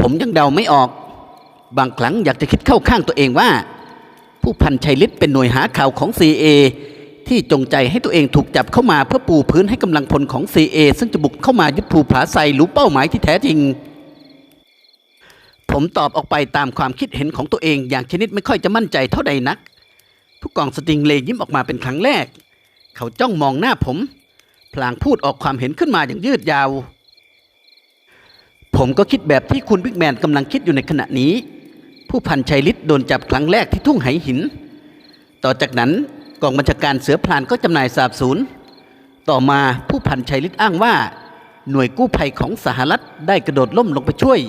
ผมยังเดาไม่ออก บางครั้งอยากจะคิดเข้าข้างตัวเองว่า ผู้พันชัยฤทธิ์เป็นหน่วยหาข่าวของ CA ที่จงใจให้ตัวเองถูกจับเข้ามาเพื่อปูพื้นให้กำลังพลของ CA ซึ่งจะบุกเข้ามายึดภูผาไซรู้เป้าหมายที่แท้จริง ผมตอบออกไปตามความคิดเห็นของตัวเองอย่างชนิดไม่ค่อยจะมั่นใจเท่าใดนัก ผู้กองสติงเลย์ยิ้มออกมาเป็นครั้งแรก เขาจ้องมองหน้าผม พลางพูดออกความเห็นขึ้นมาอย่างยืดยาว ผมก็คิดแบบที่คุณบิ๊กแมนกำลังคิดอยู่ในขณะนี้ ผู้พันชัยฤทธิ์โดนจับครั้งแรกที่ทุ่งไหหิน ต่อจากนั้นกองบัญชาการเสือพลานก็จำหน่ายสาบสูญต่อมาผู้พันชัยฤทธิ์อ้างว่า หน่วยกู้ภัยของสหรัฐได้กระโดดล่มลงไปช่วย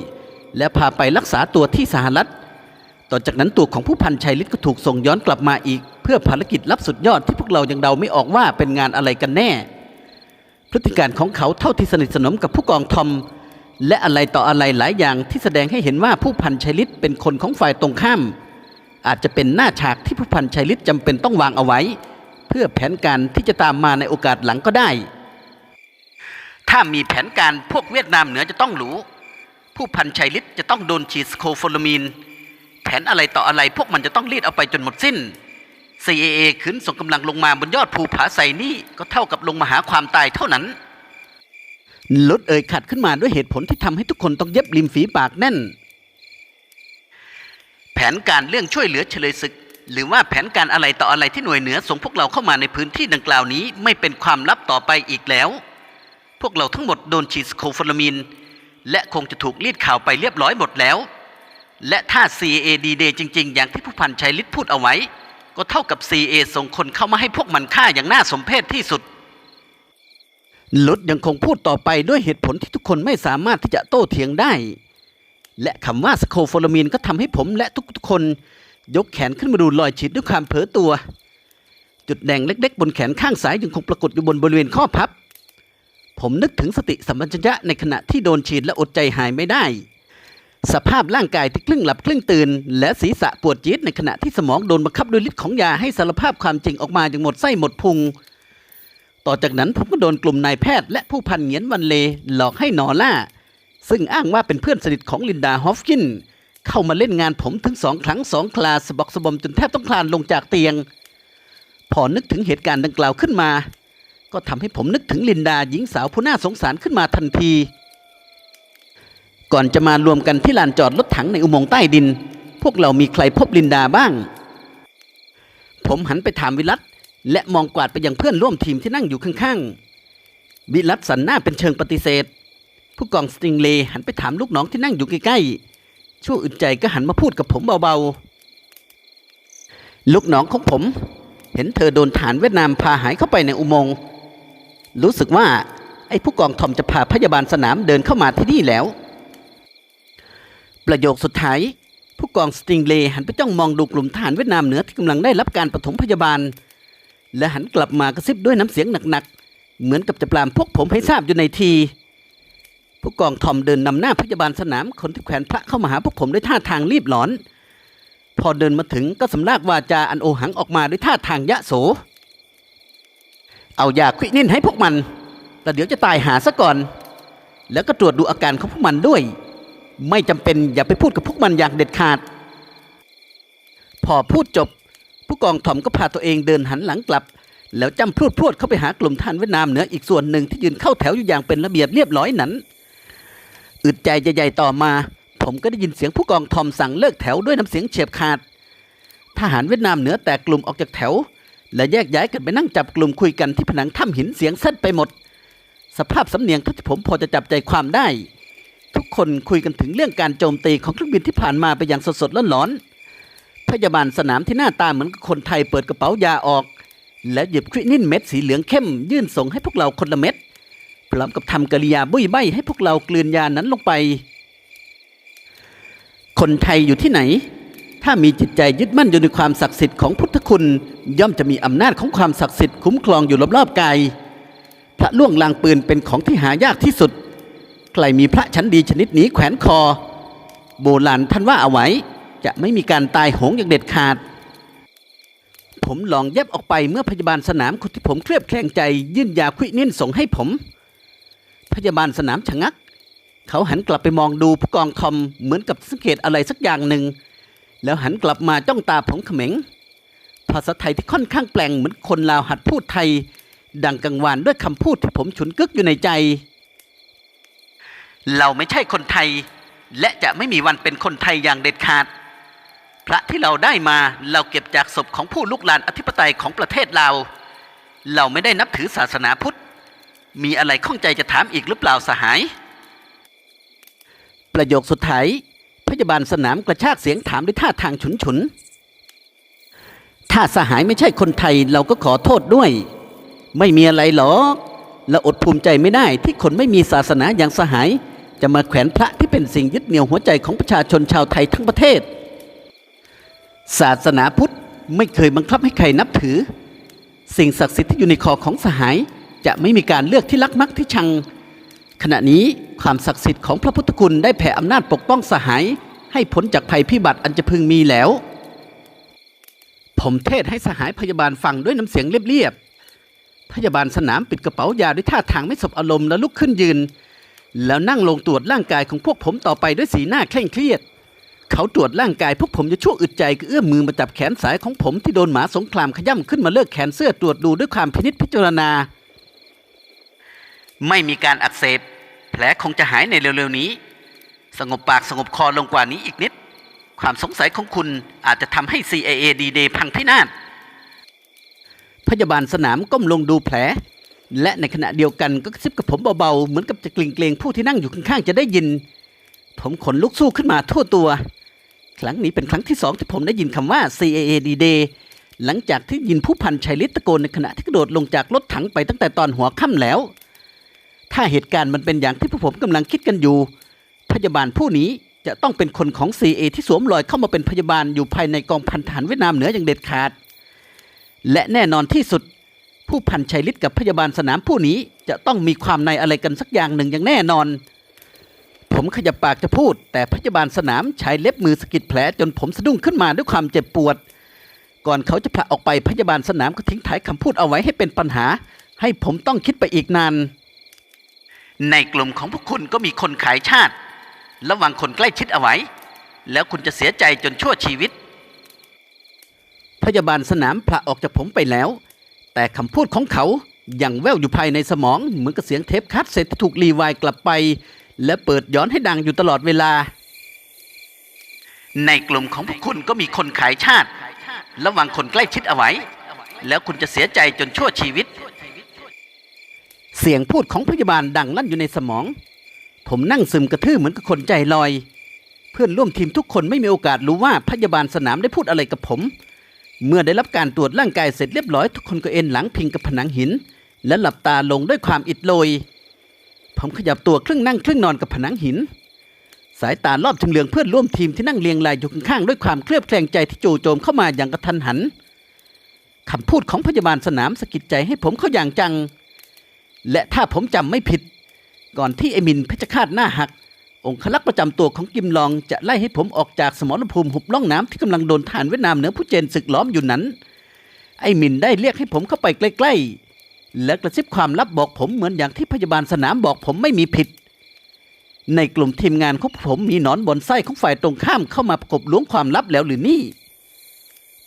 และพาไปรักษาตัวที่สหรัฐ ต่อจากนั้นตัวของผู้พันชัยฤทธิ์ก็ถูกส่งย้อนกลับมาอีก เพื่อภารกิจลับสุดยอดที่พวกเรายังเดาไม่ออกว่าเป็นงานอะไรกันแน่ พฤติการของเขาเท่าที่สนิทสนมกับผู้กองทอม และอะไรต่ออะไรหลายอย่างที่แสดงให้เห็นว่าผู้พันชัยฤทธิ์เป็นคนของฝ่ายตรงข้าม อาจจะเป็นหน้าฉากที่ผู้พันชัยฤทธิ์จำเป็นต้องวางเอาไว้ เพื่อแผนการที่จะตามมาในโอกาสหลังก็ได้ ถ้ามีแผนการพวกเวียดนามเหนือจะต้องรู้ ผู้พันชัยฤทธิ์จะต้องโดนฉีดสโคโฟลามีน แผนอะไรต่ออะไรพวกมันจะต้องรีดเอาไปจนหมดสิ้น CAA ขืนส่งกำลังลงมาบนยอดภูผาไซนี่ก็เท่ากับลงมาหาความตายเท่านั้น ลดเอ่ยขัดขึ้นมาด้วยเหตุผลที่ทำให้ทุกคนต้องเย็บริมฝีปากแน่น แผนการเรื่องช่วยเหลือเฉลยศึก หรือว่าแผนการอะไรต่ออะไรที่หน่วยเหนือส่งพวกเราเข้ามาในพื้นที่ดังกล่าวนี้ไม่เป็นความลับต่อไปอีกแล้ว พวกเราทั้งหมดโดนฉีดสโคโฟลามินและคงจะถูกรีดข่าวไปเรียบร้อยหมดแล้ว และถ้า CA D-Day จริง ๆ อย่างที่ผู้พันชัยฤทธิ์พูดเอาไว้ ก็เท่ากับ CA ส่งคนเข้ามาให้พวกมันฆ่าอย่างน่าสมเพชที่สุด ลุดยังคงพูดต่อไปด้วยเหตุผลที่ทุกคนไม่สามารถที่จะโต้เถียงได้ และคำว่าสโคโฟลามีนก็ทำให้ผมและทุกๆคนยกแขนขึ้นมาดูรอยฉีดด้วยความเผลอตัว จุดแดงเล็ก ๆ บนแขนข้างซ้ายยังคงปรากฏอยู่บนบริเวณข้อพับ ผมนึกถึงสติสัมปชัญญะในขณะที่โดนฉีดและอดใจหายไม่ได้ สภาพร่างกายที่ครึ่งหลับครึ่งตื่น และศีรษะปวดจี๊ดในขณะที่สมองโดนบังคับด้วยฤทธิ์ของยาให้สารภาพความจริงออกมาอย่างหมดไส้หมดพุง ต่อจากนั้นผมก็โดนกลุ่มนายแพทย์และผู้พันเหงียนวันเลหลอกให้นอล่า ซึ่งอ้างว่าเป็นเพื่อนสนิทของลินดาฮอฟกิน เข้ามาเล่นงานผมถึงสองครั้งสองคลาสะบอกสะบอมจนแทบต้องคลานลงจากเตียง พอนึกถึงเหตุการณ์ดังกล่าวขึ้นมา ก็ทำให้ผมนึกถึงลินดาหญิงสาวผู้น่าสงสารขึ้นมาทันที ก่อนจะมารวมกันที่ลานจอดรถถังในอุโมงค์ใต้ดิน พวกเรามีใครพบลินดาบ้าง ผมหันไปถามวิรัต และมองกวาดไปยังเพื่อนร่วมทีมที่นั่งอยู่ข้างๆวิรัตสันหน้าเป็นเชิงปฏิเสธ ผู้กองสติงเลหันไปถามลูกน้องที่นั่งอยู่ใกล้ๆชั่วอึดใจก็หันมาพูดกับผมเบาๆ ลูกน้องของผม เห็นเธอโดนฐานเวียดนามพาหายเข้าไปในอุโมงค์รู้สึกว่าไอ้ผู้กองทอมจะพาพยาบาลสนามเดินเข้ามาที่นี่แล้ว ประโยคสุดท้าย ผู้กองสติงเลหันไปจ้องมองดูกลุ่มทหารเวียดนามเหนือที่กำลังได้รับการปฐมพยาบาล และหันกลับมากระซิบด้วยน้ำเสียงหนักๆ เหมือนกับจะปรามพวกผมให้ทราบอยู่ในที ผู้กองทอมเดินนำหน้าพยาบาลสนามคนที่แขวนพระเข้ามาหาพวกผมด้วยท่าทางรีบหลอน พอเดินมาถึงก็สำลักวาจาอันโอหังออกมาด้วยท่าทางยะโส เอายาควินินให้พวกมันแต่เดี๋ยวจะตายหาซะก่อน แล้วก็ตรวจดูอาการของพวกมันด้วย ไม่จำเป็นอย่าไปพูดกับพวกมันอย่างเด็ดขาด พอพูดจบ ผู้กองทอมก็พาตัวเองเดินหันหลังกลับ แล้วจำพรวดพรวดเข้าไปหากลุ่มท่านเวียดนามเหนืออีกส่วนหนึ่งที่ยืนเข้าแถวอยู่อย่างเป็นระเบียบเรียบร้อยนั้นอึดใจใหญ่ๆต่อมา ผมก็ได้ยินเสียงผู้กองทอมสั่งเลิกแถวด้วยน้ำเสียงเฉียบขาด ทหารเวียดนามเหนือแตกกลุ่มออกจากแถว และแยกย้ายกันไปนั่งจับกลุ่มคุยกันที่ผนังถ้ำหินเสียงสั้นไปหมด สภาพสำเนียงเท่าที่ผมพอจะจับใจความได้ ทุกคนคุยกันถึงเรื่องการโจมตีของเครื่องบินที่ผ่านมาไปอย่างสดๆร้อนๆ พยาบาลสนามที่หน้าตาเหมือนคนไทยเปิดกระเป๋ายาออก แล้วหยิบควินินเม็ดสีเหลืองเข้ม ยื่นส่งให้พวกเราคนละเม็ดพร้อมกับทำกริยาบุ้ยใบให้พวกเรากลืนยานั้นลงไป คนไทยอยู่ที่ไหน ถ้ามีจิตใจยึดมั่นอยู่ในความศักดิ์สิทธิ์ของพุทธคุณ ย่อมจะมีอำนาจของความศักดิ์สิทธิ์คุ้มครองอยู่รอบๆกายพระล่วงลางปืนเป็นของที่หายากที่สุด ใครมีพระชั้นดีชนิดนี้แขวนคอ โบราณท่านว่าเอาไว้ จะไม่มีการตายโหงอย่างเด็ดขาด ผมลองเย็บออกไปเมื่อพยาบาลสนามคนที่ผมเครียบแคลงใจยื่นยาควินินส่งให้ผม พยาบาลสนามชะงัก เขาหันกลับไปมองดูผู้กองทอมเหมือนกับสังเกตอะไรสักอย่างหนึ่ง แล้วหันกลับมาจ้องตาผมเขม็ง ภาษาไทยที่ค่อนข้างแปลงเหมือนคนลาวหัดพูดไทย ดังกังวานด้วยคำพูดที่ผมฉุนกึกอยู่ในใจ เราไม่ใช่คนไทยและจะไม่มีวันเป็นคนไทยอย่างเด็ดขาด พระที่เราได้มาเราเก็บจากศพของผู้ลุกลานอธิปไตยของประเทศเรา เราไม่ได้นับถือศาสนาพุทธ มีอะไรข้องใจจะถามอีกหรือเปล่าสหาย ประโยคสุดท้ายพยาบาลสนามกระชากเสียงถามด้วยท่าทางฉุนฉุน ถ้าสหายไม่ใช่คนไทยเราก็ขอโทษด้วย ไม่มีอะไรหรอกเราอดภูมิใจไม่ได้ที่คนไม่มีศาสนาอย่างสหาย จะมาแขวนพระที่เป็นสิ่งยึดเหนี่ยวหัวใจของประชาชนชาวไทยทั้งประเทศ ศาสนาพุทธไม่เคยบังคับให้ใครนับถือ สิ่งศักดิ์สิทธิ์ที่อยู่ในคอของสหาย จะไม่มีการเลือกที่รักมักที่ชัง ขณะนี้ความศักดิ์สิทธิ์ของพระพุทธคุณได้แผ่อำนาจปกป้องสหาย ให้พ้นจากภัยพิบัติอันจะพึงมีแล้ว ผมเทศให้สหายพยาบาลฟังด้วยน้ำเสียงเรียบๆพยาบาลสนามปิดกระเป๋ายาด้วยท่าทางไม่สบอารมณ์แล้วลุกขึ้นยืน แล้วนั่งลงตรวจร่างกายของพวกผมต่อไปด้วยสีหน้าเคร่งเครียด เขาตรวจร่างกายพวกผมจะชั่วอึดใจก็เอื้อมมือมาจับแขนสายของผมที่โดนหมาสงครามขย่ำขึ้นมาเลิกแขนเสื้อตรวจดูด้วยความพินิจพิจารณา ไม่มีการอักเสบแผลคงจะหายในเร็วๆนี้ สงบปากสงบคอลงกว่านี้อีกนิด ความสงสัยของคุณอาจจะทำให้ CIA D-Day พังพินาศพยาบาลสนามก้มลงดูแผล และในขณะเดียวกันก็กระซิบกับผมเบาๆ เหมือนกับจะกลิ่งเกรงผู้ที่นั่งอยู่ข้างๆจะได้ยิน ผมขนลุกสู้ขึ้นมาทั่วตัว ครั้งนี้เป็นครั้งที่สองที่ผมได้ยินคำว่า CAA D-Day หลังจากที่ยินผู้พันชัยฤทธิ์ตะโกนในขณะที่กระโดดลงจากรถถังไปตั้งแต่ตอนหัวค่ำแล้ว ถ้าเหตุการณ์มันเป็นอย่างที่พวกผมกำลังคิดกันอยู่ พยาบาลผู้นี้จะต้องเป็นคนของ CA ที่สวมรอยเข้ามาเป็นพยาบาลอยู่ภายในกองพันทหารเวียดนามเหนืออย่างเด็ดขาด และแน่นอนที่สุด ผู้พันชัยฤทธิ์กับพยาบาลสนามผู้นี้จะต้องมีความในอะไรกันสักอย่างหนึ่งอย่างแน่นอน ผมขยับปากจะพูด แต่พยาบาลสนามใช้เล็บมือสกิดแผลจนผมสะดุ้งขึ้นมาด้วยความเจ็บปวด ก่อนเขาจะผละออกไปพยาบาลสนามก็ทิ้งท้ายคำพูดเอาไว้ให้เป็นปัญหา ให้ผมต้องคิดไปอีกนาน ในกลุ่มของพวกคุณก็มีคนขายชาติ ระวังคนใกล้ชิดเอาไว้ แล้วคุณจะเสียใจจนชั่วชีวิต พยาบาลสนามผละออกจากผมไปแล้ว แต่คำพูดของเขายังแว่วอยู่ภายในสมองเหมือนกับเสียงเทปคัสเซ็ตที่ถูกรีไวล์กลับไป และเปิดย้อนให้ดังอยู่ตลอดเวลา ในกลุ่มของพวกคุณก็มีคนขายชาติ ระวังคนใกล้ชิดเอาไว้ แล้วคุณจะเสียใจจนชั่วชีวิต เสียงพูดของพยาบาลดังลั่นอยู่ในสมอง ผมนั่งซึมกระทื่อเหมือนกับคนใจลอย เพื่อนร่วมทีมทุกคนไม่มีโอกาสรู้ว่าพยาบาลสนามได้พูดอะไรกับผม เมื่อได้รับการตรวจร่างกายเสร็จเรียบร้อยทุกคนก็เอ็นหลังพิงกับผนังหิน และหลับตาลงด้วยความอิดโรย ผมขยับตัวครึ่งนั่งครึ่งนอนกับผนังหิน สายตารอบชำเลืองเพื่อนร่วมทีมที่นั่งเรียงรายอยู่ข้างๆด้วยความเครียดแคลงใจที่จู่โจมเข้ามาอย่างกระทันหันคำพูดของพยาบาลสนามสะกิดใจให้ผมเข้าอย่างจัง และถ้าผมจำไม่ผิด ก่อนที่เอมินเพชรฆาตหน้าหัก องคลักษ์ประจำตัวของกิมลองจะไล่ให้ผมออกจากสมรภูมิหุบล่องน้ำที่กำลังโดนทหารเวียดนามเหนือผู้เจนศึกล้อมอยู่นั้น ไอมินได้เรียกให้ผมเข้าไปใกล้ๆ และกระซิบความลับบอกผมเหมือนอย่างที่พยาบาลสนามบอกผมไม่มีผิด ในกลุ่มทีมงานของผมมีหนอนบนไส้ของฝ่ายตรงข้ามเข้ามาประกบล้วงความลับแล้วหรือนี่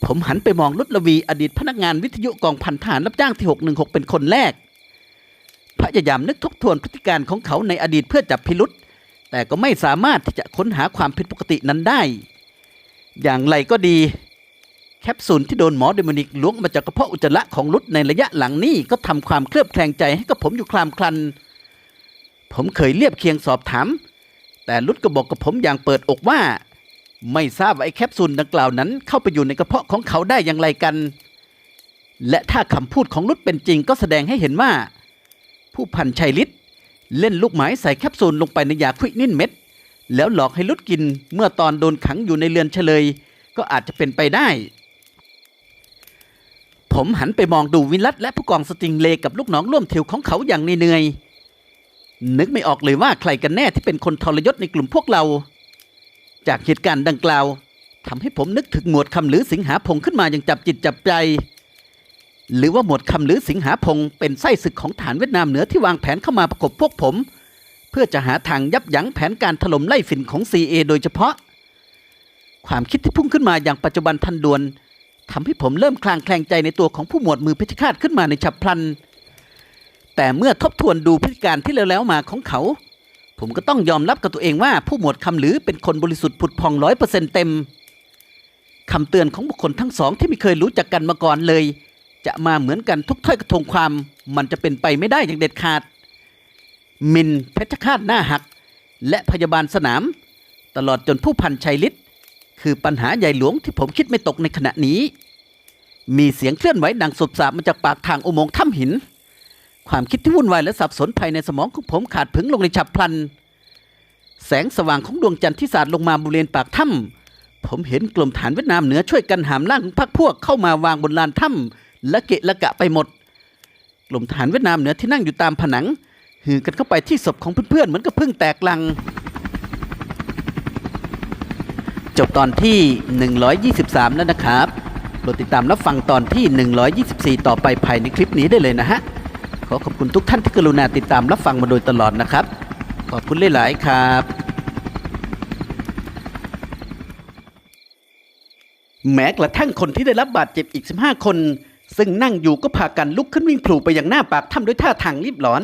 ผมหันไปมองรุดลวีอดีตพนักงานวิทยุกองพันทหารรับจ้างที่ 616 เป็นคนแรก พยายามนึกทบทวนพฤติการของเขาในอดีตเพื่อจับพิรุษแต่ก็ไม่สามารถที่จะค้นหาความผิดปกตินั้นได้ อย่างไรก็ดี แคปซูลที่โดนหมอเดโมนิกล้วงมาจากกระเพาะอุจจาระของรุดในระยะหลังนี้ก็ทำความเคลือบแคลงใจให้กับผมอยู่คลามคลัน ผมเคยเรียบเคียงสอบถาม แต่รุดก็บอกกับผมอย่างเปิดอกว่า ไม่ทราบว่าไอ้แคปซูลดังกล่าวนั้น เข้าไปอยู่ในกระเพาะของเขาได้อย่างไรกัน และถ้าคำพูดของรุดเป็นจริงก็แสดงให้เห็นว่า ผู้พันชัยฤทธิ์เล่นลูกหมายใส่แคปซูลลงไปในยาควินินเม็ด แล้วหลอกให้ลุดกินเมื่อตอนโดนขังอยู่ในเรือนเฉลย ก็อาจจะเป็นไปได้ ผมหันไปมองดูวินลัดและผู้กองสติงเลกับลูกน้องร่วมทิวของเขาอย่างเหนื่อยนึกไม่ออกเลยว่าใครกันแน่ที่เป็นคนทรยศในกลุ่มพวกเรา จากเหตุการณ์ดังกล่าวทำให้ผมนึกถึงหมวดคำหรือสิงหาพงษ์ขึ้นมาอย่างจับจิตจับใจ หรือว่าหมวดคำหรือสิงหาพงษ์เป็นไส้ศึกของฐานเวียดนามเหนือที่วางแผนเข้ามาประกบพวกผม เพื่อจะหาทางยับยั้งแผนการถล่มไล่ฝิ่นของ CA โดยเฉพาะ ความคิดที่พุ่งขึ้นมาอย่างปัจจุบันทันด่วน ทำให้ผมเริ่มคลางแคลงใจในตัวของผู้หมวดมือเพชฌฆาตขึ้นมาในฉับพลัน แต่เมื่อทบทวนดูพฤติการที่แล้วๆมาของเขา ผมก็ต้องยอมรับกับตัวเองว่าผู้หมวดคำหรือเป็นคนบริสุทธิ์ผุดพองร้อยเปอร์เซ็นต์เต็มคำเตือนของบุคคลทั้งสองที่ไม่เคยรู้จักกันมาก่อนเลย จะมาเหมือนกันทุกถ้อยกระทงความ มันจะเป็นไปไม่ได้อย่างเด็ดขาด มินเพชฌฆาตหน้าหัก และพยาบาลสนาม ตลอดจนผู้พันชัยฤทธิ์ คือปัญหาใหญ่หลวงที่ผมคิดไม่ตกในขณะนี้ มีเสียงเคลื่อนไหวดังสบสาบมาจากปากทางอุโมงค์ถ้ำหิน ความคิดที่วุ่นวายและสับสนภายในสมองของผมขาดผึงลงในฉับพลัน แสงสว่างของดวงจันทร์ที่สาดลงมาบริเวณปากถ้ำผมเห็นกลุ่มฐานเวียดนามเหนือช่วยกันหามร่างพรรคพวกเข้ามาวางบนลานถ้ำและเกะละกะไปหมด กลุ่มฐานเวียดนามเหนือที่นั่งอยู่ตามผนัง หือกันเข้าไปที่ศพของเพื่อนๆเหมือนกับพึ่งแตกลัง จบตอนที่ 123 แล้วนะครับโปรดติดตามรับฟังตอนที่ 124 ต่อไปภายในคลิปนี้ได้เลยนะฮะ ขอขอบคุณทุกท่านที่กรุณาติดตามรับฟังมาโดยตลอดนะครับ ขอบคุณหลาย ๆ ครับ แม้กระทั่งคนที่ได้รับบาดเจ็บอีก 15 คน ซึ่งนั่งอยู่ก็พากันลุกขึ้นวิ่งพลูไปอย่างหน้าปากถ้ำด้วยท่าทางรีบร้อน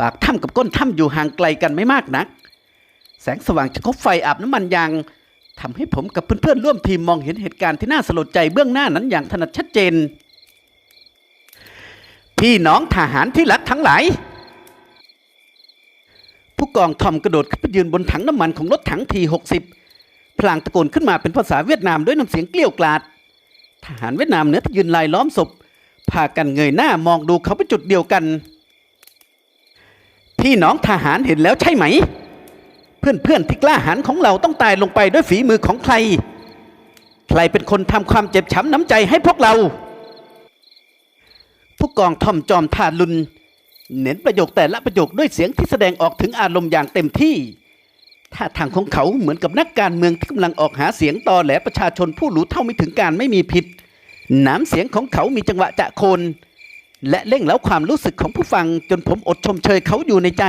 ปากถ้ำกับก้นถ้ำอยู่ห่างไกลกันไม่มากนัก แสงสว่างจากคบไฟอาบน้ำมันยาง ทำให้ผมกับเพื่อนๆร่วมทีมมองเห็นเหตุการณ์ที่น่าสลดใจเบื้องหน้านั้นอย่างถนัดชัดเจน พี่น้องทหารที่รักทั้งหลายผู้กองทอมกระโดดขึ้นไปยืนบนถังน้ำมันของรถถังทีหกสิบพลางตะโกนขึ้นมาเป็นภาษาเวียดนามด้วยน้ำเสียงเกลี้ยวกล่อดทหารเวียดนามเหนือที่ยืนลายล้อมศพพากันเงยหน้ามองดูเขาเป็นจุดเดียวกัน พี่น้องทหารเห็นแล้วใช่ไหม เพื่อนๆที่กล้าหาญของเราต้องตายลงไปด้วยฝีมือของใคร ใครเป็นคนทำความเจ็บช้ำน้ำใจให้พวกเรา ผู้กองทอมจอมทาลุนเน้นประโยคแต่ละประโยคด้วยเสียงที่แสดงออกถึงอารมณ์อย่างเต็มที่ท่าทางของเขาเหมือนกับนักการเมืองที่กำลังออกหาเสียงต่อแหลประชาชนผู้รู้เท่าไม่ถึงการไม่มีผิด น้ำเสียงของเขามีจังหวะจะโคน และเร่งเล้าความรู้สึกของผู้ฟังจนผมอดชมเชยเขาอยู่ในใจ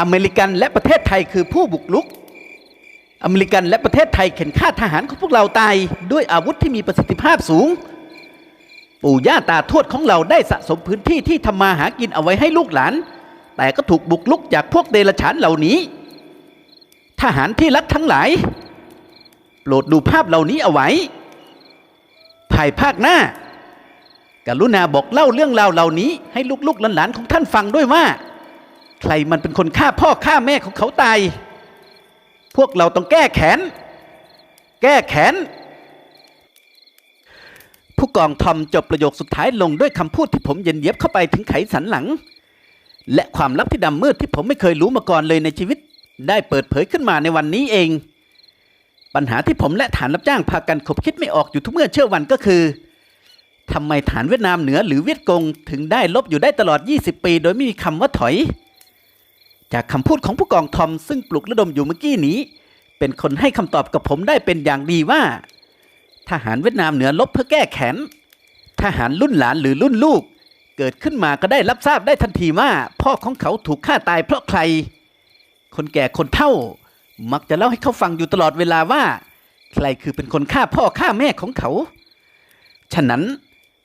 อเมริกันและประเทศไทยคือผู้บุกรุก อเมริกันและประเทศไทยเข็นฆ่าทหารของพวกเราตาย ด้วยอาวุธที่มีประสิทธิภาพสูง ปู่ย่าตาทวดของเราได้สะสมพื้นที่ที่ทำมาหากินเอาไว้ให้ลูกหลาน แต่ก็ถูกบุกลุกจากพวกเดรัจฉานเหล่านี้ ทหารที่รักทั้งหลาย โปรดดูภาพเหล่านี้เอาไว้ ภายภาคหน้ากรุณาบอกเล่าเรื่องราวเหล่านี้ให้ลูกๆหลานๆของท่านฟังด้วยว่า ใครมันเป็นคนฆ่าพ่อฆ่าแม่ของเขาตาย พวกเราต้องแก้แค้น แก้แค้น ผู้กองทอมจบประโยคสุดท้ายลงด้วยคำพูดที่ผมเย็นเย็บเข้าไปถึงไขสันหลัง และความลับที่ดำมืดที่ผมไม่เคยรู้มาก่อนเลยในชีวิต ได้เปิดเผยขึ้นมาในวันนี้เอง ปัญหาที่ผมและฐานรับจ้างพากันขบคิดไม่ออกอยู่ทุกเมื่อเชื่อวันก็คือทำไมฐานเวียดนามเหนือหรือเวียดกง ถึงได้ลบอยู่ได้ตลอด 20 ปี โดยไม่มีคำว่าถอย จากคำพูดของผู้กองทอมซึ่งปลุกระดมอยู่เมื่อกี้นี้ เป็นคนให้คำตอบกับผมได้เป็นอย่างดีว่า ทหารเวียดนามเหนือลบเพื่อแก้แค้นทหารรุ่นหลานหรือรุ่นลูก เกิดขึ้นมาก็ได้รับทราบได้ทันทีว่า พ่อของเขาถูกฆ่าตายเพราะใคร คนแก่คนเฒ่า มักจะเล่าให้เขาฟังอยู่ตลอดเวลาว่า ใครคือเป็นคนฆ่าพ่อฆ่าแม่ของเขา ฉะนั้น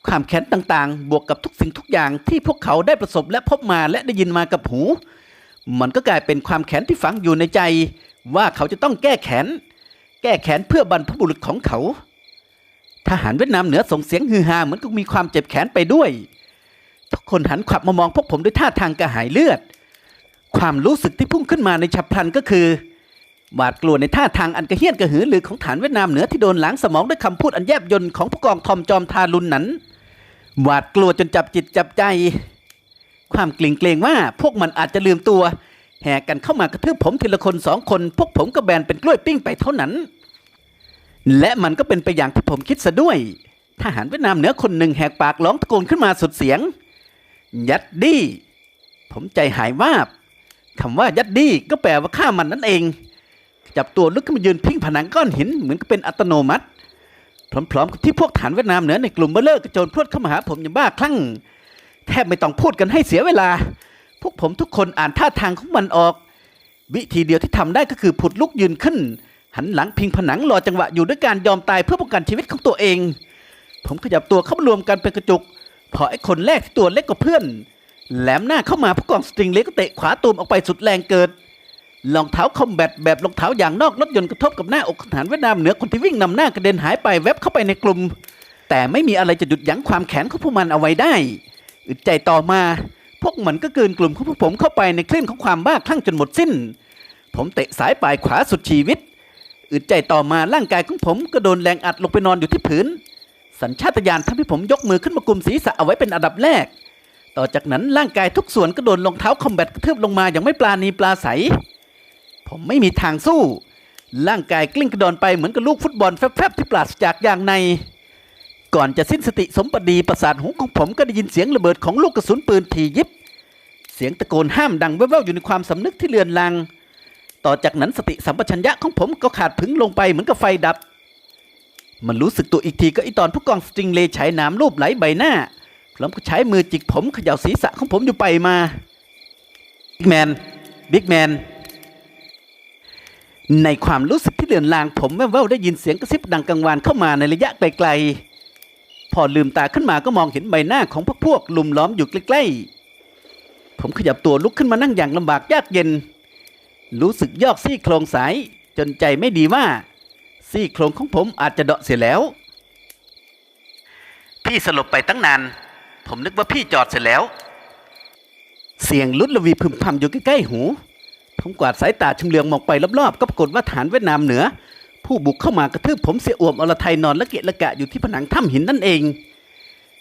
ความแค้นต่างๆ บวกกับทุกสิ่งทุกอย่างที่พวกเขาได้ประสบและพบมาและได้ยินมากับหู มันก็กลายเป็นความแค้นที่ฝังอยู่ในใจ ว่าเขาจะต้องแก้แค้นแก้แค้นเพื่อบรรพบุรุษของเขา ทหารเวียดนามเหนือส่งเสียงฮือฮาเหมือนกับมีความเจ็บแขนไปด้วย ทุกคนหันขวับมามองพวกผมด้วยท่าทางกระหายเลือด ความรู้สึกที่พุ่งขึ้นมาในฉับพลันก็คือหวาดกลัวในท่าทางอันกระเฮี้ยนกระหือหรือของฐานเวียดนามเหนือที่โดนล้างสมองด้วยคำพูดอันแยบยลของผู้กองทอมจอมทารุณนั้น หวาดกลัวจนจับจิตจับใจ ความเกรงเกรงว่าพวกมันอาจจะลืมตัว แห่กันเข้ามากระทืบผมทีละคนสองคน พวกผมก็แบนเป็นกล้วยปิ้งไปเท่านั้น และมันก็เป็นไปอย่างที่ผมคิดซะด้วย ทหารเวียดนามเหนือคนหนึ่งแหกปากร้องตะโกนขึ้นมาสุดเสียง ยัดดี้ ผมใจหายวาบคำว่ายัดดี้ก็แปลว่าฆ่ามันนั่นเอง จับตัวลุกขึ้นมายืนพิงผนังก้อนหินเหมือนกับเป็นอัตโนมัติพร้อมๆกับที่พวกฐานเวียดนามเหนือในกลุ่มเบลเลอร์กระโจนพรวดเข้ามาหาผมอย่างบ้าคลั่ง แทบไม่ต้องพูดกันให้เสียเวลา พวกผมทุกคนอ่านท่าทางของมันออก วิธีเดียวที่ทำได้ก็คือผุดลุกยืนขึ้น หันหลังพิงผนังรอจังหวะอยู่ด้วยการยอมตายเพื่อป้องกันชีวิตของตัวเอง ผมขยับตัวเข้ามารวมกันเป็นกระจุก พอไอ้คนแรกที่ตัวเล็กกว่าเพื่อน แหลมหน้าเข้ามาผู้กองสตริงเล็กก็เตะขวาตูมออกไปสุดแรงเกิดรองเท้าคอมแบทแบบรองเท้าอย่างนอกรถยนต์กระทบกับหน้าอกทหารเวียดนามเหนือคนที่วิ่งนำหน้ากระเด็นหายไปแวบเข้าไปในกลุ่ม แต่ไม่มีอะไรจะหยุดยั้งความแข็งของพวกมันเอาไว้ได้ อึดใจต่อมา พวกมันก็เกินกลุ่มของพวกผมเข้าไปในคลื่นของความบ้าคลั่งจนหมดสิ้น ผมเตะสายปลายขวาสุดชีวิต อึดใจต่อมาร่างกายของผมก็โดนแรงอัดลงไปนอนอยู่ที่พื้น สัญชาตญาณทำให้ผมยกมือขึ้นมากุมศีรษะเอาไว้เป็นอันดับแรก ต่อจากนั้นร่างกายทุกส่วนก็โดนรองเท้าคอมแบทกระทืบลงมาอย่างไม่ปลาณีปลาใส ผมไม่มีทางสู้ ร่างกายกลิ้งกระดอนไปเหมือนกับลูกฟุตบอลแฟบๆที่ปราศจากอย่างใน ก่อนจะสิ้นสติสมปดีประสาทหูของผมก็ได้ยินเสียงระเบิดของลูกกระสุนปืนถี่ยิบ เสียงตะโกนห้ามดังแว่วๆอยู่ในความสำนึกที่เลือนลางต่อจากนั้นสติสัมปชัญญะของผมก็ขาดผึงลงไปเหมือนกับไฟดับ มันรู้สึกตัวอีกทีก็ไอตอนผู้กองสตริงเลย์ใช้น้ำรูปไหลใบหน้าพร้อมกับใช้มือจิกผมเขย่าศีรษะของผมอยู่ไปมาบิ๊กแมนบิ๊กแมนในความรู้สึกที่เลือนลางผมแว่วๆได้ยินเสียงกระซิบดังกังวานเข้ามาในระยะไกลๆ พอลืมตาขึ้นมาก็มองเห็นใบหน้าของพวกพวกลุมล้อมอยู่ใกล้ๆ ผมขยับตัวลุกขึ้นมานั่งอย่างลำบากยากเย็น รู้สึกยอกซี่โครงสายจนใจไม่ดีว่า ซี่โครงของผมอาจจะเดาะเสียแล้ว พี่สลบไปตั้งนาน ผมนึกว่าพี่จอดเสร็จแล้ว เสียงลุดละวีพึมพำอยู่ใกล้ๆหู ผมกวาดสายตาชำเลืองมองไปรอบๆ ก็ปรากฏว่าฐานเวียดนามเหนือ ผู้บุกเข้ามากระทืบผมเสียอวมอรไทยนอนละเกะละกะอยู่ที่ผนังถ้ำหินนั่นเอง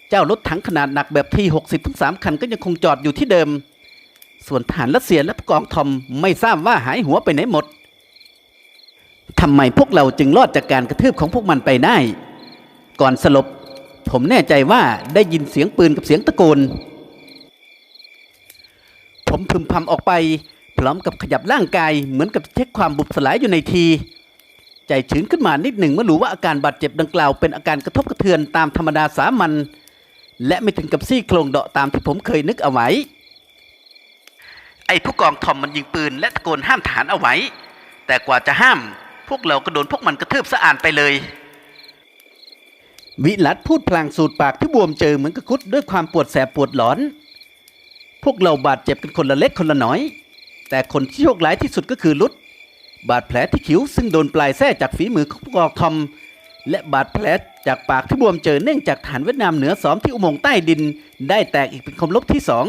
เจ้ารถถังขนาดหนักแบบที60ทั้งสามคันก็ยังคงจอดอยู่ที่เดิม ส่วนฐานรัสเซียและกองทอมไม่ทราบว่าหายหัวไปไหนหมดทำไมพวกเราจึงรอดจากการกระทืบของพวกมันไปได้ ก่อนสลบ ผมแน่ใจว่าได้ยินเสียงปืนกับเสียงตะโกน ผมพึมพำออกไป พร้อมกับขยับร่างกายเหมือนกับเช็คความบุบสลายอยู่ในที ใจชื้นขึ้นมานิดหนึ่งเมื่อรู้ว่าอาการบาดเจ็บดังกล่าวเป็นอาการกระทบกระเทือนตามธรรมดาสามัญและไม่ถึงกับซี่โครงเดาะตามที่ผมเคยนึกเอาไว้ ไอ้ผู้กองทอมมันยิงปืนและตะโกนห้ามทหารเอาไว้ แต่กว่าจะห้าม พวกเราก็โดนพวกมันกระทืบสะอานไปเลย วิลัดพูดพลางสูดปากที่บวมเจอเหมือนกระคุดด้วยความปวดแสบปวดหลอน พวกเราบาดเจ็บกันคนละเล็กคนละน้อย แต่คนที่โชคร้ายที่สุดก็คือลุด บาดแผลที่คิ้วซึ่งโดนปลายแส้จากฝีมือของผู้กองทอม และบาดแผลจากปากที่บวมเจอเนื่องจากฐานเวียดนามเหนือซ้อมที่อุโมงค์ใต้ดิน ได้แตกอีกเป็นคมลบที่สอง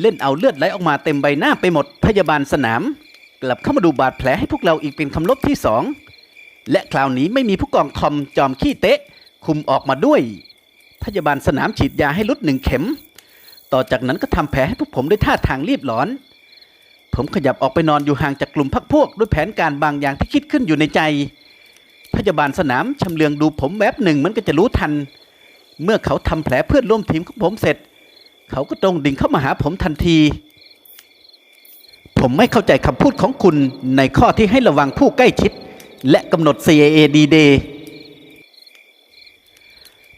เล่นเอาเลือดไหลออกมาเต็มใบหน้าไปหมดพยาบาลสนาม กลับเข้ามาดูบาดแผลให้พวกเราอีกเป็นคำลบที่สองและคราวนี้ไม่มีผู้กองทอมจอมขี้เตะ คุมออกมาด้วย พยาบาลสนามฉีดยาให้ลุดหนึ่งเข็ม ต่อจากนั้นก็ทำแผลให้พวกผมด้วยท่าทางรีบร้อน ผมขยับออกไปนอนอยู่ห่างจากกลุ่มพักพวก ด้วยแผนการบางอย่างที่คิดขึ้นอยู่ในใจ พยาบาลสนามชำเลืองดูผมแวบหนึ่งมันก็จะรู้ทัน เมื่อเขาทำแผลเพื่อนร่วมทีมของผมเสร็จ เขาก็ตรงดิ่งเข้ามาหาผมทันที ผมไม่เข้าใจคำพูดของคุณในข้อที่ให้ระวังผู้ใกล้ชิด และกำหนด CAA D-Day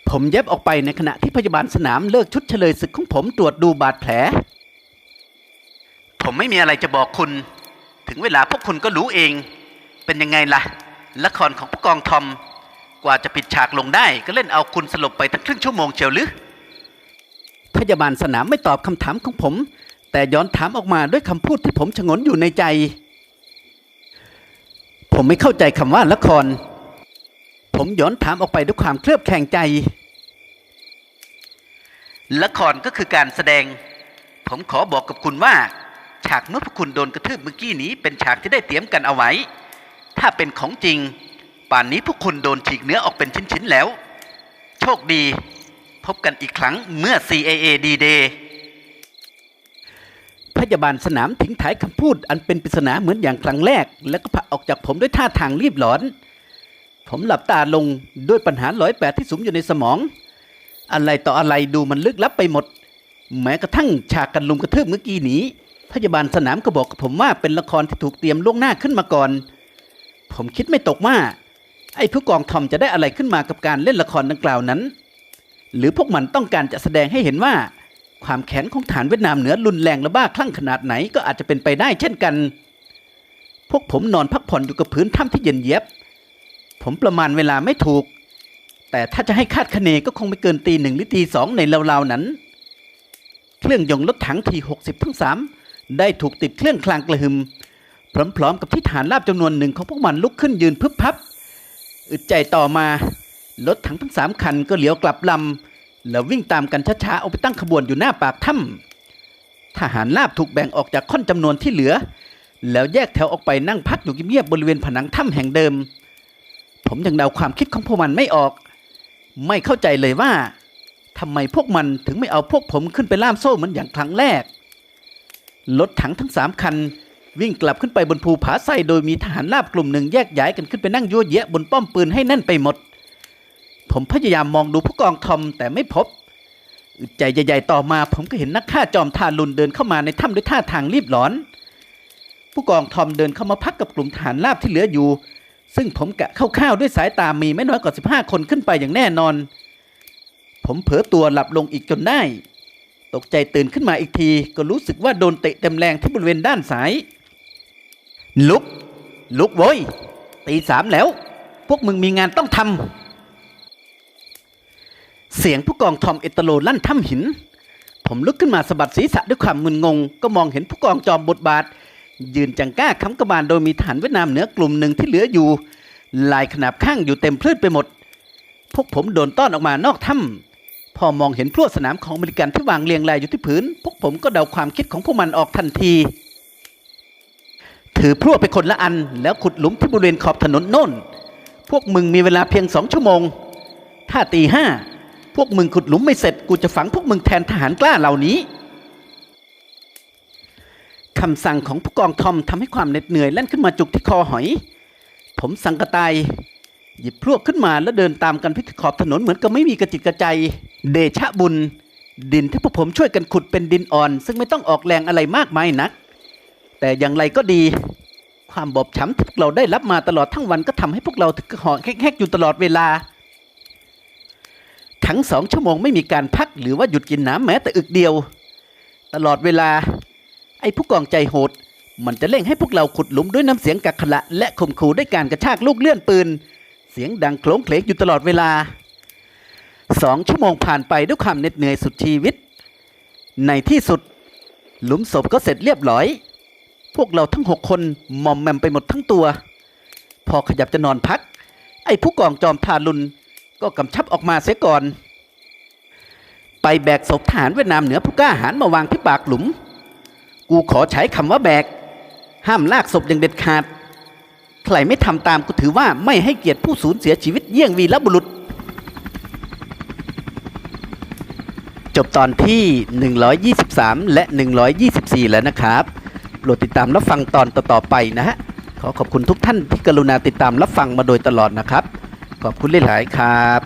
ผมเย็บออกไปในขณะที่พยาบาลสนามเลิกชุดเฉลยศึกของผมตรวจดูบาดแผล ผมไม่มีอะไรจะบอกคุณ ถึงเวลาพวกคุณก็รู้เอง เป็นยังไงล่ะ ละครของผู้กองทอม กว่าจะปิดฉากลงได้ ก็เล่นเอาคุณสลบไปตั้งครึ่งชั่วโมงเชียวหรือ พยาบาลสนามไม่ตอบคำถามของผม แต่ย้อนถามออกมาด้วยคำพูดที่ผมชงนอยู่ในใจ ผมไม่เข้าใจคำว่าละคร ผมย้อนถามออกไปด้วยความเคลือบแคลงใจ ละครก็คือการแสดง ผมขอบอกกับคุณว่า ฉากเมื่อพวกคุณโดนกระทืบเมื่อกี้นี้เป็นฉากที่ได้เตรียมกันเอาไว้ ถ้าเป็นของจริง ป่านนี้พวกคุณโดนฉีกเนื้อออกเป็นชิ้นๆแล้ว โชคดี พบกันอีกครั้งเมื่อ CAA D-Day พยาบาลสนามทิ้งท้ายคำพูดอันเป็นปริศนาเหมือนอย่างครั้งแรก แล้วก็ผลักออกจากผมด้วยท่าทางรีบร้อน ผมหลับตาลงด้วยปัญหาร้อยแปดที่สุมอยู่ในสมอง อะไรต่ออะไรดูมันลึกลับไปหมด แม้กระทั่งฉากกันลุมกระทืบเมื่อกี้นี้ พยาบาลสนามก็บอกกับผมว่าเป็นละครที่ถูกเตรียมล่วงหน้าขึ้นมาก่อน ผมคิดไม่ตกว่า ไอ้ผู้กองทอมจะได้อะไรขึ้นมากับการเล่นละครดังกล่าวนั้น หรือพวกมันต้องการจะแสดงให้เห็นว่า ความแค้นของฐานเวียดนามเหนือรุนแรงและบ้าคลั่งขนาดไหนก็อาจจะเป็นไปได้เช่นกัน พวกผมนอนพักผ่อนอยู่กับพื้นถ้ำที่เย็นเยียบผมประมาณเวลาไม่ถูก แต่ถ้าจะให้คาดคะเนก็คงไม่เกินตีหนึ่งหรือตีสองในราวๆนั้น เครื่องยนต์รถถังที60ทั้งสาม ได้ถูกติดเครื่องคลางกระหึม พร้อมๆกับที่ฐานราบจำนวนหนึ่งของพวกมันลุกขึ้นยืนพึบพับ อึดใจต่อมารถถังทั้งสามคันก็เลี้ยวกลับลำแล้ววิ่งตามกันช้าๆเอาไปตั้งขบวนอยู่หน้าปากถ้ำทหารราบถูกแบ่งออกจากค่อนจำนวนที่เหลือ แล้วแยกแถวออกไปนั่งพักอยู่เงียบบริเวณผนังถ้ำแห่งเดิม ผมยังเดาความคิดของพวกมันไม่ออก ไม่เข้าใจเลยว่าทำไมพวกมันถึงไม่เอาพวกผมขึ้นไปล่ามโซ่เหมือนอย่างครั้งแรก รถถังทั้งสามคัน วิ่งกลับขึ้นไปบนภูผาไซโดยมีทหารราบกลุ่มหนึ่งแยกย้ายกันขึ้นไปนั่งยั่วเยะบนป้อมปืนให้แน่นไปหมด ผมพยายามมองดูผู้กองทอมแต่ไม่พบใจใหญ่ๆต่อมาผมก็เห็นนักฆ่าจอมทารุณเดินเข้ามาในถ้ำด้วยท่าทางรีบร้อน ผู้กองทอมเดินเข้ามาพักกับกลุ่มทหารราบที่เหลืออยู่ ซึ่งผมกะคร่าวๆด้วยสายตามีไม่น้อยกว่า 15 คนขึ้นไปอย่างแน่นอน ผมเผลอตัวหลับลงอีกจนได้ ตกใจตื่นขึ้นมาอีกที ก็รู้สึกว่าโดนเตะเต็มแรงที่บริเวณด้านซ้าย ลุก ลุกโว้ย ตีสามแล้ว พวกมึงมีงานต้องทำ เสียงผู้กองทอมเอตโลลั่นถ้ำหิน ผมลุกขึ้นมาสะบัดศีรษะด้วยความมึนงง ก็มองเห็นผู้กองจอมบทบาท ยืนจังก้าค้ำกระบาลโดยมีฐานเวียดนามเหนือกลุ่มหนึ่งที่เหลืออยู่ ลายขนาบข้างอยู่เต็มพืชไปหมด พวกผมโดนต้อนออกมานอกถ้ำ พอมองเห็นพลวดสนามของอเมริกันที่วางเรียงรายอยู่ที่พื้น พวกผมก็เดาความคิดของพวกมันออกทันที ถือพลวดไปคนละอัน แล้วขุดหลุมที่บริเวณขอบถนนโน่น พวกมึงมีเวลาเพียงสองชั่วโมง ถ้าตีห้าพวกมึงขุดหลุมไม่เสร็จกูจะฝังพวกมึงแทนทหารกล้าเหล่านี้คำสั่งของผู้กองทอมทำให้ความเหน็ดเหนื่อยแล่นขึ้นมาจุกที่คอหอย ผมสังกะตาย หยิบพลวกขึ้นมาแล้วเดินตามกันพิขอบถนนเหมือนกับไม่มีกระจิตกระใจ เดชะบุญ ดินที่พวกผมช่วยกันขุดเป็นดินอ่อน ซึ่งไม่ต้องออกแรงอะไรมากมายนัก แต่อย่างไรก็ดี ความบอบช้ำที่พวกเราได้รับมาตลอดทั้งวันก็ทำให้พวกเราถึงกับหอแฮกๆอยู่ตลอดเวลา ทั้งสองชั่วโมงไม่มีการพักหรือว่าหยุดกินน้ำแม้แต่อึกเดียว ตลอดเวลา ไอ้ผู้กองใจโหดมันจะเร่งให้พวกเราขุดหลุมด้วยน้ำเสียงกักขละและข่มขู่ด้วยการกระชากลูกเลื่อนปืน เสียงดังโคลงเคลงอยู่ตลอดเวลาสองชั่วโมงผ่านไปด้วยความเหน็ดเหนื่อยสุดชีวิต ในที่สุดหลุมศพก็เสร็จเรียบร้อย พวกเราทั้งหกคนมอมแมมไปหมดทั้งตัว พอขยับจะนอนพัก ไอ้ผู้กองจอมทารุณก็กำชับออกมาเสียก่อน ไปแบกศพทหารเวียดนามเหนือผู้กล้าหาญมาวางที่ปากหลุม กูขอใช้คำว่าแบก ห้ามลากศพอย่างเด็ดขาด ใครไม่ทำตามก็ถือว่าไม่ให้เกียรติผู้สูญเสียชีวิตเยี่ยงวีรบุรุษ จบตอนที่ 123 และ 124 แล้วนะครับโปรดติดตามรับฟังตอนต่อๆไปนะฮะ ขอขอบคุณทุกท่านที่กรุณาติดตามรับฟังมาโดยตลอดนะครับ ขอบคุณหลายๆครับ